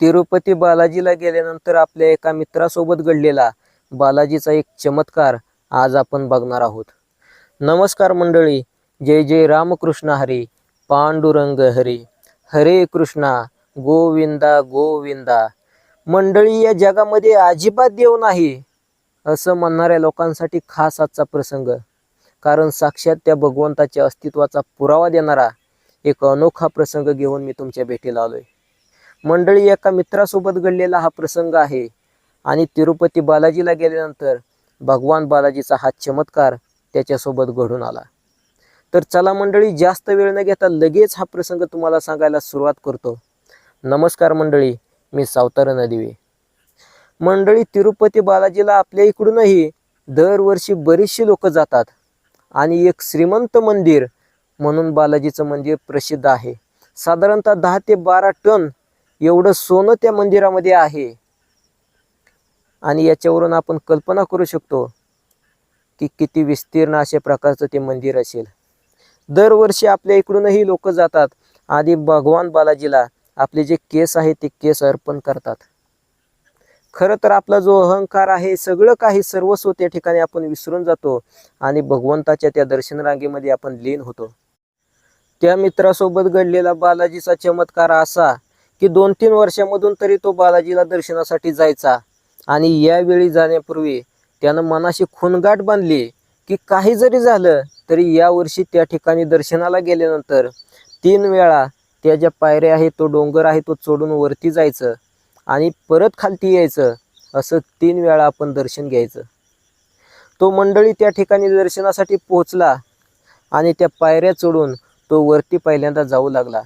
तिरुपती बालाजीला गेल्यानंतर आपल्या एका मित्रासोबत घडलेला बालाजीचा एक चमत्कार आज आपण बघणार आहोत. नमस्कार मंडळी जय जय रामकृष्ण हरी पांडुरंग हरी. हरे कृष्णा गोविंदा गोविंदा. मंडळी या जगामध्ये अजिबात देव नाही असं म्हणणाऱ्या लोकांसाठी खास आजचा प्रसंग. कारण साक्षात त्या भगवंताच्या अस्तित्वाचा पुरावा देणारा एक अनोखा प्रसंग घेऊन मी तुमच्या भेटीला आलोय. मंडळी एका मित्रासोबत घडलेला हा प्रसंग आहे. आणि तिरुपती बालाजीला गेल्यानंतर भगवान बालाजीचा हा चमत्कार त्याच्यासोबत घडून आला. तर चला मंडळी जास्त वेळ न घेता लगेच हा प्रसंग तुम्हाला सांगायला सुरुवात करतो. नमस्कार मंडळी मी सावतारा नदिवे. मंडळी तिरुपती बालाजीला आपल्या इकडूनही दरवर्षी बरीचशी लोक जातात. आणि एक श्रीमंत मंदिर म्हणून बालाजीचं मंदिर प्रसिद्ध आहे. साधारणतः दहा ते बारा टन एवढं सोनं त्या मंदिरामध्ये आहे. आणि याच्यावरून आपण कल्पना करू शकतो की किती विस्तीर्ण अशा प्रकारचं ते मंदिर असेल. दरवर्षी आपल्या इकडूनही लोक जातात आधी भगवान बालाजीला आपले जे केस आहे ते केस अर्पण करतात. खरं तर आपला जो अहंकार आहे सगळं काही सर्वस्व त्या ठिकाणी आपण विसरून जातो आणि भगवंताच्या त्या दर्शन रांगेमध्ये आपण लीन होतो. त्या मित्रासोबत घडलेला बालाजीचा चमत्कार असा की दोन तीन वर्षामधून तरी तो बालाजीला दर्शनासाठी जायचा. आणि यावेळी जाण्यापूर्वी त्यानं मनाशी खूनगाठ बांधली की काही जरी झालं तरी यावर्षी त्या ठिकाणी दर्शनाला गेल्यानंतर तीन वेळा त्या ज्या पायऱ्या आहेत तो डोंगर आहे तो चढून वरती जायचं आणि परत खालती यायचं असं तीन वेळा आपण दर्शन घ्यायचं. तो मंडळी त्या ठिकाणी दर्शनासाठी पोहोचला आणि त्या पायऱ्या चढून तो वरती पहिल्यांदा जाऊ लागला.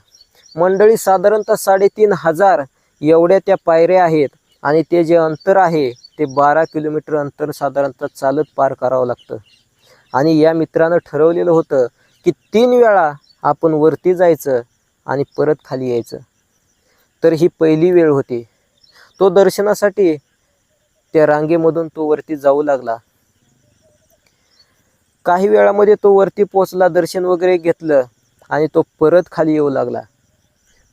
मंडळी साधारणतः साडेतीन हजार एवढ्या त्या पायऱ्या आहेत आणि ते जे अंतर आहे ते बारा किलोमीटर अंतर साधारणतः चालत पार करावं लागतं. आणि या मित्रानं ठरवलेलं होतं की तीन वेळा आपण वरती जायचं आणि परत खाली यायचं. तर ही पहिली वेळ होती. तो दर्शनासाठी त्या रांगेमधून तो वरती जाऊ लागला. काही वेळामध्ये तो वरती पोचला दर्शन वगैरे घेतलं आणि तो परत खाली येऊ लागला.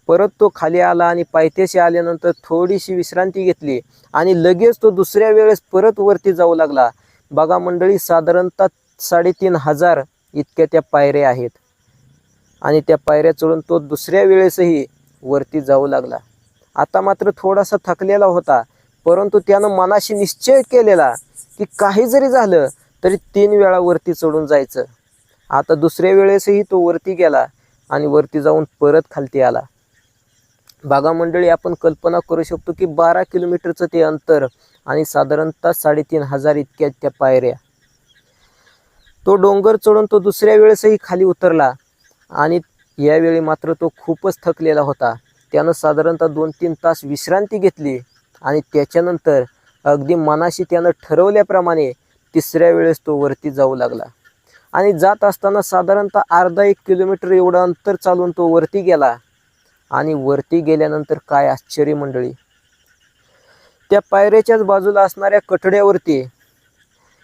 परत तो खाली आला आणि पायथ्याशी आल्यानंतर थोडीशी विश्रांती घेतली आणि लगेच तो दुसऱ्या वेळेस परत वरती जाऊ लागला. बघा मंडळी साधारणतः साडेतीन हजार इतक्या त्या पायऱ्या आहेत. आणि त्या पायऱ्या चढून तो दुसऱ्या वेळेसही वरती जाऊ लागला. आता मात्र थोडासा थकलेला होता परंतु त्यानं मनाशी निश्चय केलेला की काही जरी झालं तरी तीन वेळा वरती चढून जायचं. आता दुसऱ्या वेळेसही तो वरती गेला आणि वरती जाऊन परत खालती आला. बागा मंडळी आपण कल्पना करू शकतो की बारा किलोमीटरचं ते अंतर आणि साधारणतः साडेतीन हजार इतक्या त्या पायऱ्या. तो डोंगर चढून तो दुसऱ्या वेळेसही खाली उतरला आणि यावेळी मात्र तो खूपच थकलेला होता. त्यानं साधारणतः दोन तीन तास विश्रांती घेतली आणि त्याच्यानंतर अगदी मनाशी त्यानं ठरवल्याप्रमाणे तिसऱ्या वेळेस तो वरती जाऊ लागला. आणि जात असताना साधारणतः अर्धा एक किलोमीटर एवढं अंतर चालून तो वरती गेला. आणि वरती गेल्यानंतर काय आश्चर्य मंडळी. त्या पायऱ्याच्याच बाजूला असणाऱ्या कठड्यावरती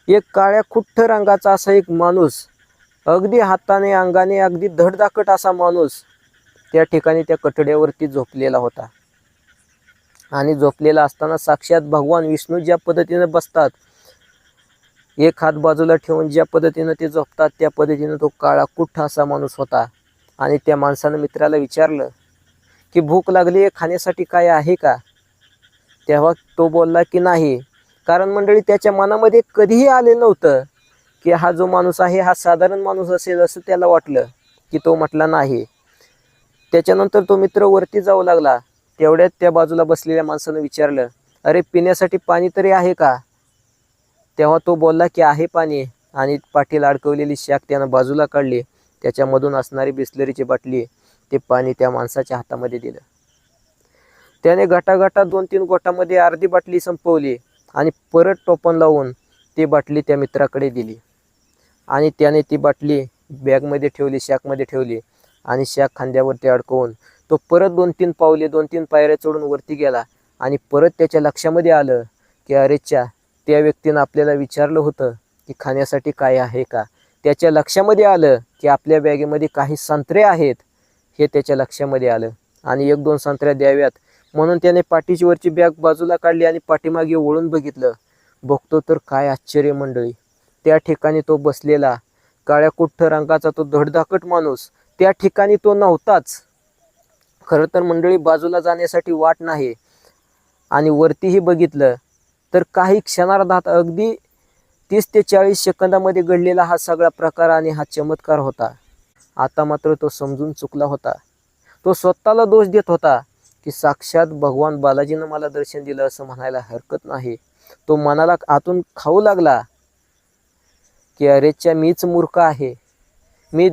एक काळ्या खुठ्ठ रंगाचा असा एक माणूस अगदी हाताने अंगाने अगदी धडधाकट असा माणूस त्या ठिकाणी त्या कठड्यावरती झोपलेला होता. आणि झोपलेला असताना साक्षात भगवान विष्णू ज्या पद्धतीनं बसतात एक हात बाजूला ठेवून ज्या पद्धतीनं ते झोपतात त्या पद्धतीनं तो काळा कुठ्ठ असा माणूस होता. आणि त्या माणसानं मित्राला विचारलं की भूक लागली आहे खाण्यासाठी काय आहे का? तेव्हा तो बोलला की नाही. कारण मंडळी त्याच्या मनामध्ये कधीही आले नव्हतं की हा जो माणूस आहे हा साधारण माणूस असेल असं त्याला वाटलं की तो म्हटला नाही. त्याच्यानंतर तो मित्र वरती जाऊ लागला. तेवढ्यात त्या बाजूला बसलेल्या माणसानं विचारलं अरे पिण्यासाठी पाणी तरी आहे का? तेव्हा तो बोलला की आहे पाणी. आणि पाठीला अडकवलेली शाक त्यानं बाजूला काढली. त्याच्यामधून असणारी बिस्लरीची बाटली ते पाणी त्या माणसाच्या हातामध्ये दिलं. त्याने गटागटा दोन तीन गोटामध्ये अर्धी बाटली संपवली आणि परत टोपण लावून ती बाटली त्या मित्राकडे दिली. आणि त्याने ती बाटली बॅगमध्ये ठेवली शॅकमध्ये ठेवली आणि शॅक खांद्यावरती अडकवून तो परत दोन तीन पावले दोन तीन पायऱ्या चढून वरती गेला आणि परत त्याच्या लक्षामध्ये आलं की अरेच्या त्या व्यक्तीनं आपल्याला विचारलं होतं की खाण्यासाठी काय आहे का? त्याच्या लक्षामध्ये आलं की आपल्या बॅगेमध्ये काही संत्रे आहेत हे त्याच्या लक्षामध्ये आलं. आणि एक दोन संत्र्या द्याव्यात. म्हणून त्याने पाठीची बॅग बाजूला काढली आणि पाठीमागे वळून बघितलं. बघतो तर काय आश्चर्य मंडळी. त्या ठिकाणी तो बसलेला. काळ्या कुठ्ठ रंगाचा तो धडधाकट माणूस. त्या ठिकाणी तो नव्हताच. खरं तर मंडळी बाजूला जाण्यासाठी वाट नाही. आणि वरतीही बघितलं तर काही क्षणार्धात अगदी तीस ते चाळीस सेकंदामध्ये घडलेला हा सगळा प्रकार आणि हा चमत्कार होता. आता मात्र तो समजून चुकला होता. तो स्वतःला दोष देत होता की साक्षात भगवान बालाजीनं मला दर्शन दिलं असं म्हणायला हरकत नाही. तो मनाला आतून खाऊ लागला की अरेच्या मीच मूर्ख आहे. मी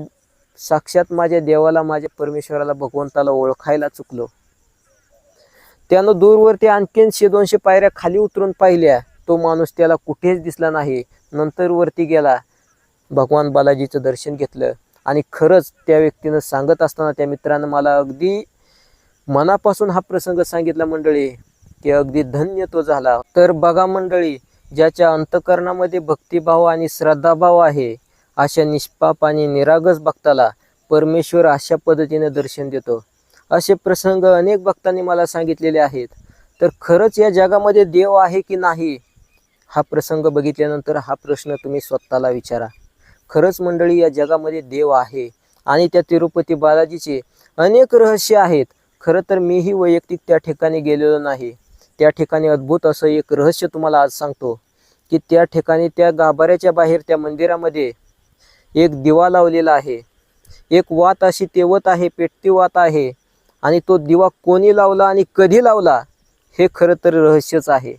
साक्षात माझ्या देवाला माझ्या परमेश्वराला भगवंताला ओळखायला चुकलो. त्यानं दूरवरती आणखीन शे दोनशे पायऱ्या खाली उतरून पाहिल्या. तो माणूस त्याला कुठेच दिसला नाही. नंतर वरती गेला. भगवान बालाजीचं दर्शन घेतलं. आणि खरंच त्या व्यक्तीनं सांगत असताना त्या मित्रानं मला अगदी मनापासून हा प्रसंग सांगितला मंडळी की अगदी धन्य तो झाला. तर बघा मंडळी ज्याच्या अंतकरणामध्ये भक्तिभाव आणि श्रद्धाभाव आहे अशा निष्पाप आणि निरागस भक्ताला परमेश्वर अशा पद्धतीने दर्शन देतो. असे प्रसंग अनेक भक्तांनी मला सांगितलेले आहेत. तर खरंच या जगामध्ये देव आहे की नाही हा प्रसंग बघितल्यानंतर हा प्रश्न तुम्ही स्वतःला विचारा. खरंच मंडळी या जगामध्ये देव आहे आणि त्या तिरुपती बालाजीचे अनेक रहस्य आहेत. खरं तर मीही वैयक्तिक त्या ठिकाणी गेलेलो नाही. त्या ठिकाणी अद्भुत असं एक रहस्य तुम्हाला आज सांगतो की त्या ठिकाणी त्या गाभाऱ्याच्या बाहेर त्या मंदिरामध्ये एक दिवा लावलेला आहे. एक वात अशी तेवत आहे पेटती वात आहे आणि तो दिवा कोणी लावला आणि कधी लावला हे खरं तर रहस्यच आहे.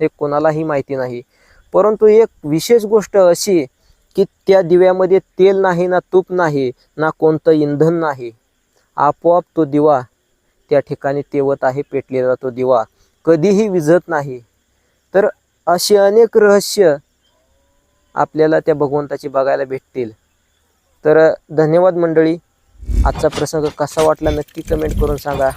हे कोणालाही माहिती नाही. परंतु एक विशेष गोष्ट अशी की त्या दिव्यामध्ये तेल नाही ना तूप नाही ना कोणतं इंधन नाही. आपोआप तो दिवा त्या ठिकाणी तेवत आहे पेटलेला तो दिवा कधीही विझत नाही. तर असे अनेक रहस्य आपल्याला त्या भगवंताची बघायला भेटतील. तर धन्यवाद मंडळी. आजचा प्रसंग कसा वाटला नक्की कमेंट करून सांगा.